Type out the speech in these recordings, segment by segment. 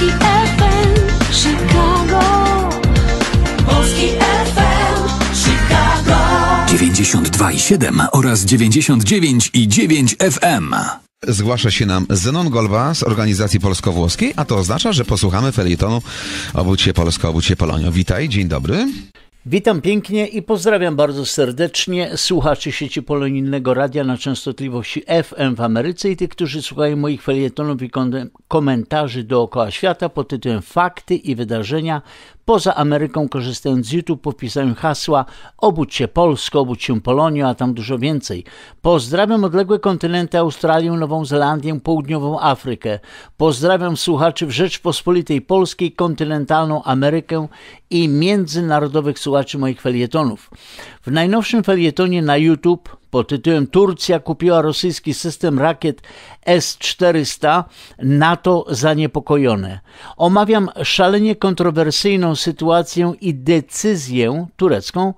Polski FM Chicago Polski FM Chicago 92,7 oraz 99,9 FM. Zgłasza się nam Zenon Golba z organizacji polsko-włoskiej, a to oznacza, że posłuchamy felietonu Obudź się Polsko, obudź się Polonio. Witaj, dzień dobry. Witam pięknie i pozdrawiam bardzo serdecznie słuchaczy sieci polonijnego radia na częstotliwości FM w Ameryce i tych, którzy słuchają moich felietonów i komentarzy dookoła świata pod tytułem Fakty i wydarzenia poza Ameryką, korzystając z YouTube po wpisaniu hasła Obudź się Polsko, obudź się Polonio, a tam dużo więcej. Pozdrawiam odległe kontynenty Australię, Nową Zelandię, Południową Afrykę. Pozdrawiam słuchaczy w Rzeczpospolitej Polskiej, kontynentalną Amerykę i międzynarodowych słuchaczy moich felietonów. W najnowszym felietonie na YouTube pod tytułem Turcja kupiła rosyjski system rakiet S-400, NATO zaniepokojone. Omawiam szalenie kontrowersyjną sytuację i decyzję turecką,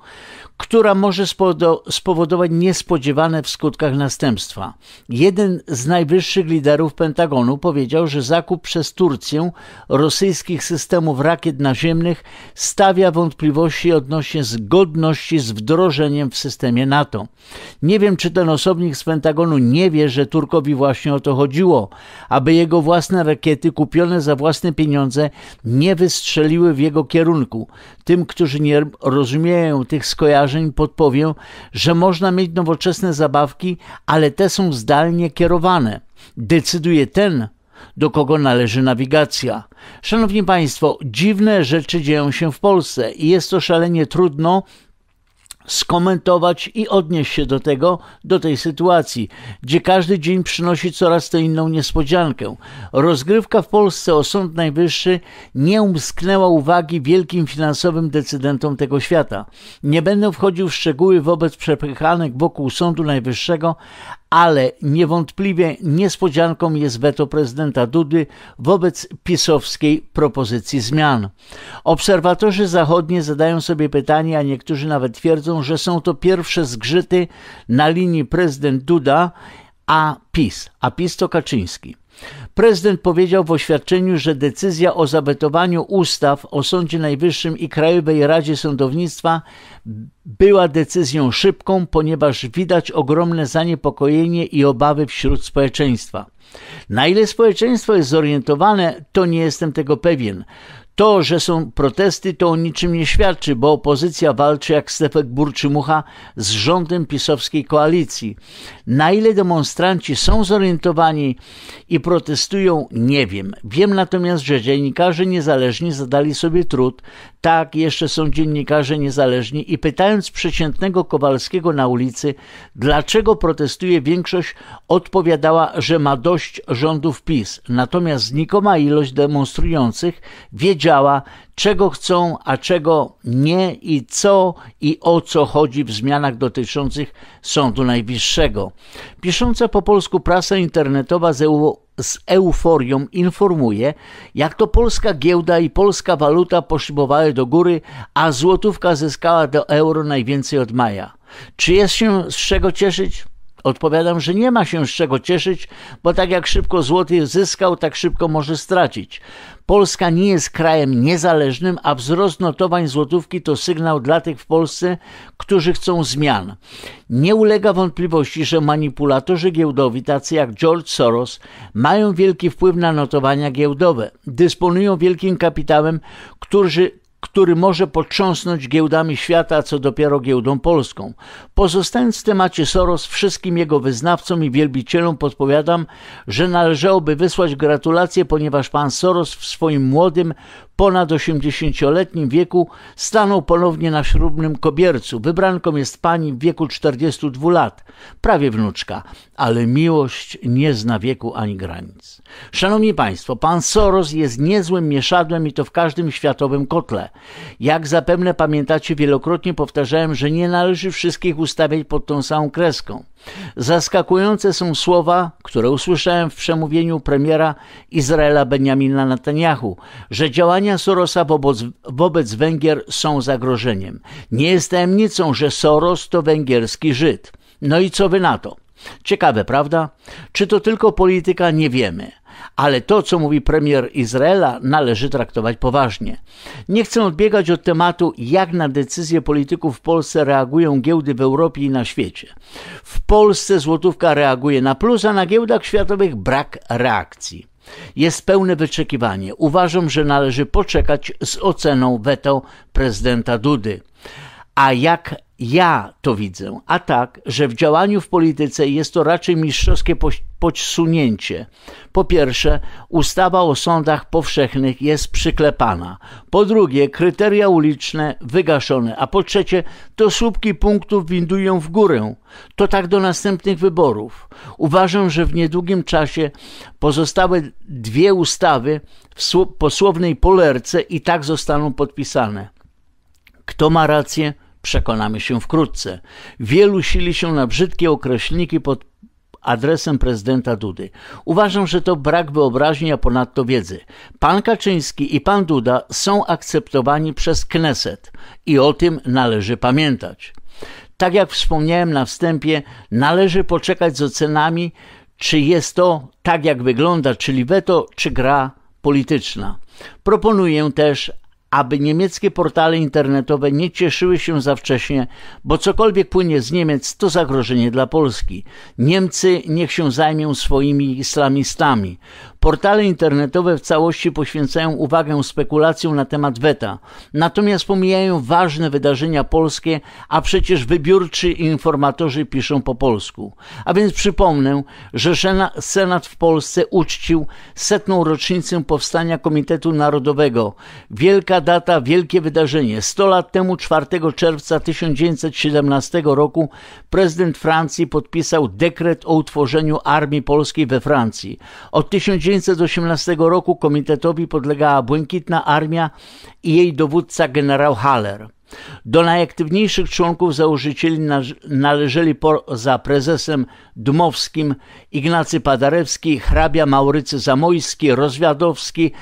która może spowodować niespodziewane w skutkach następstwa. Jeden z najwyższych liderów Pentagonu powiedział, że zakup przez Turcję rosyjskich systemów rakiet naziemnych stawia wątpliwości odnośnie zgodności z wdrożeniem w systemie NATO. Nie wiem, czy ten osobnik z Pentagonu nie wie, że Turkowi właśnie o to chodziło, aby jego własne rakiety kupione za własne pieniądze nie wystrzeliły w jego kierunku. Tym, którzy nie rozumieją tych skojarzeń, podpowiem, że można mieć nowoczesne zabawki, ale te są zdalnie kierowane. Decyduje ten, do kogo należy nawigacja. Szanowni Państwo, dziwne rzeczy dzieją się w Polsce i jest to szalenie trudno skomentować i odnieść się do tego, do tej sytuacji, gdzie każdy dzień przynosi coraz to inną niespodziankę. Rozgrywka w Polsce o Sąd Najwyższy nie umsknęła uwagi wielkim finansowym decydentom tego świata. Nie będę wchodził w szczegóły wobec przepychanek wokół Sądu Najwyższego, ale niewątpliwie niespodzianką jest weto prezydenta Dudy wobec pisowskiej propozycji zmian. Obserwatorzy zachodnie zadają sobie pytanie, a niektórzy nawet twierdzą, że są to pierwsze zgrzyty na linii prezydent Duda a PiS, a PiS to Kaczyński. Prezydent powiedział w oświadczeniu, że decyzja o zabetowaniu ustaw o Sądzie Najwyższym i Krajowej Radzie Sądownictwa była decyzją szybką, ponieważ widać ogromne zaniepokojenie i obawy wśród społeczeństwa. Na ile społeczeństwo jest zorientowane, to nie jestem tego pewien. To, że są protesty, to o niczym nie świadczy, bo opozycja walczy jak Stefek Burczymucha z rządem pisowskiej koalicji. Na ile demonstranci są zorientowani i protestują, nie wiem. Wiem natomiast, że dziennikarze niezależni zadali sobie trud. Tak, jeszcze są dziennikarze niezależni i pytając przeciętnego Kowalskiego na ulicy, dlaczego protestuje większość, odpowiadała, że ma dość rządów PiS. Natomiast znikoma ilość demonstrujących wiedziała, czego chcą, a czego nie i co i o co chodzi w zmianach dotyczących Sądu Najwyższego. Pisząca po polsku prasa internetowa z, eu, z euforią informuje, jak to polska giełda i polska waluta poszybowały do góry, a złotówka zyskała do euro najwięcej od maja. Czy jest się z czego cieszyć? Odpowiadam, że nie ma się z czego cieszyć, bo tak jak szybko złoty zyskał, tak szybko może stracić. Polska nie jest krajem niezależnym, a wzrost notowań złotówki to sygnał dla tych w Polsce, którzy chcą zmian. Nie ulega wątpliwości, że manipulatorzy giełdowi, tacy jak George Soros, mają wielki wpływ na notowania giełdowe. Dysponują wielkim kapitałem, którzy który może potrząsnąć giełdami świata, co dopiero giełdą polską. Pozostając w temacie Soros, wszystkim jego wyznawcom i wielbicielom podpowiadam, że należałoby wysłać gratulacje, ponieważ pan Soros w swoim młodym, ponad 80-letnim wieku stanął ponownie na śrubnym kobiercu. Wybranką jest pani w wieku 42 lat, prawie wnuczka, ale miłość nie zna wieku ani granic. Szanowni Państwo, pan Soros jest niezłym mieszadłem i to w każdym światowym kotle. Jak zapewne pamiętacie, wielokrotnie powtarzałem, że nie należy wszystkich ustawiać pod tą samą kreską. Zaskakujące są słowa, które usłyszałem w przemówieniu premiera Izraela Benjamina Netanyahu, że działania Sorosa wobec, wobec Węgier są zagrożeniem. Nie jest tajemnicą, że Soros to węgierski Żyd. No i co wy na to? Ciekawe, prawda? Czy to tylko polityka? Nie wiemy. Ale to, co mówi premier Izraela, należy traktować poważnie. Nie chcę odbiegać od tematu, jak na decyzje polityków w Polsce reagują giełdy w Europie i na świecie. W Polsce złotówka reaguje na plus, a na giełdach światowych brak reakcji. Jest pełne wyczekiwanie. Uważam, że należy poczekać z oceną weto prezydenta Dudy. A jak ja to widzę, a tak, że w działaniu w polityce jest to raczej mistrzowskie podsunięcie. Po pierwsze, ustawa o sądach powszechnych jest przyklepana. Po drugie, kryteria uliczne wygaszone. A po trzecie, to słupki punktów windują w górę. To tak do następnych wyborów. Uważam, że w niedługim czasie pozostałe dwie ustawy w posłownej polerce i tak zostaną podpisane. Kto ma rację? Przekonamy się wkrótce. Wielu sili się na brzydkie określniki pod adresem prezydenta Dudy. Uważam, że to brak wyobraźni, a ponadto wiedzy. Pan Kaczyński i pan Duda są akceptowani przez Kneset i o tym należy pamiętać. Tak jak wspomniałem na wstępie, należy poczekać z ocenami, czy jest to tak, jak wygląda, czyli weto, czy gra polityczna. Proponuję też, aby niemieckie portale internetowe nie cieszyły się za wcześnie, bo cokolwiek płynie z Niemiec to zagrożenie dla Polski. Niemcy niech się zajmią swoimi islamistami. Portale internetowe w całości poświęcają uwagę spekulacjom na temat weta, natomiast pomijają ważne wydarzenia polskie, a przecież wybiórczy informatorzy piszą po polsku. A więc przypomnę, że Senat w Polsce uczcił setną rocznicę powstania Komitetu Narodowego. Wielka data, wielkie wydarzenie. Sto lat temu, 4 czerwca 1917 roku, prezydent Francji podpisał dekret o utworzeniu Armii Polskiej we Francji. Od 19 1918 roku komitetowi podlegała Błękitna Armia i jej dowódca generał Haller. Do najaktywniejszych członków założycieli należeli poza prezesem Dmowskim Ignacy Padarewski, hrabia Maurycy Zamojski, Rozwiadowski,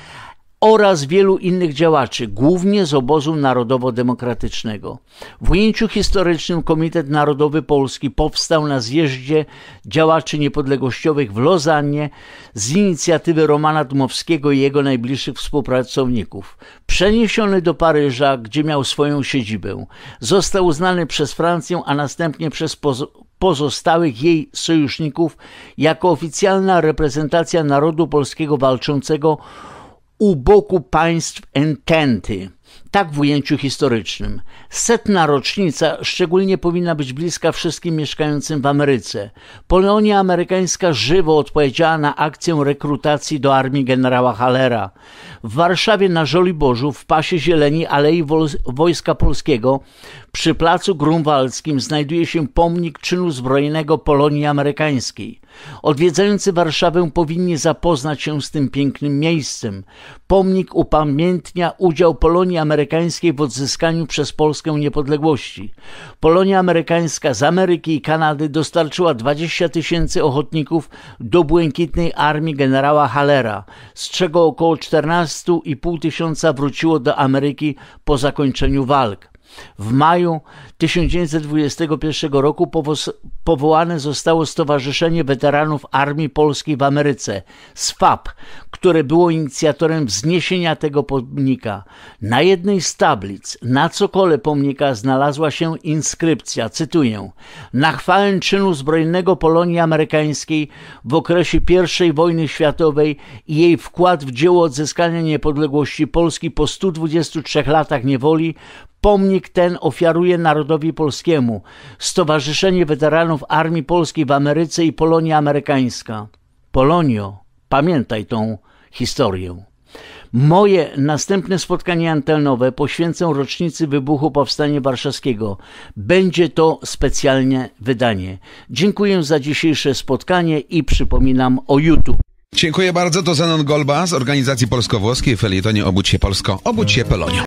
oraz wielu innych działaczy, głównie z obozu narodowo-demokratycznego. W ujęciu historycznym Komitet Narodowy Polski powstał na zjeździe działaczy niepodległościowych w Lozannie z inicjatywy Romana Dmowskiego i jego najbliższych współpracowników. Przeniesiony do Paryża, gdzie miał swoją siedzibę, został uznany przez Francję, a następnie przez pozostałych jej sojuszników jako oficjalna reprezentacja narodu polskiego walczącego u boku państw ententy, tak w ujęciu historycznym. Setna rocznica szczególnie powinna być bliska wszystkim mieszkającym w Ameryce. Polonia amerykańska żywo odpowiedziała na akcję rekrutacji do armii generała Hallera. W Warszawie na Żoliborzu w pasie zieleni Alei Wojska Polskiego przy placu Grunwaldzkim znajduje się pomnik czynu zbrojnego Polonii Amerykańskiej. Odwiedzający Warszawę powinni zapoznać się z tym pięknym miejscem. Pomnik upamiętnia udział Polonii Amerykańskiej w odzyskaniu przez Polskę niepodległości. Polonia Amerykańska z Ameryki i Kanady dostarczyła 20 tysięcy ochotników do błękitnej armii generała Hallera, z czego około 14,5 tysiąca wróciło do Ameryki po zakończeniu walk. W maju 1921 roku powołane zostało Stowarzyszenie Weteranów Armii Polskiej w Ameryce, SFAP, które było inicjatorem wzniesienia tego pomnika. Na jednej z tablic, na cokole pomnika znalazła się inskrypcja, cytuję, na chwałę czynu zbrojnego Polonii Amerykańskiej w okresie I wojny światowej i jej wkład w dzieło odzyskania niepodległości Polski po 123 latach niewoli Pomnik ten ofiaruje narodowi polskiemu Stowarzyszenie Weteranów Armii Polskiej w Ameryce i Polonia Amerykańska. Polonio, pamiętaj tą historię. Moje następne spotkanie antenowe poświęcę rocznicy wybuchu Powstania Warszawskiego. Będzie to specjalne wydanie. Dziękuję za dzisiejsze spotkanie i przypominam o YouTube. Dziękuję bardzo. To Zenon Golba z organizacji polsko-włoskiej Felietonie Obudź się Polsko, Obudź się Polonio.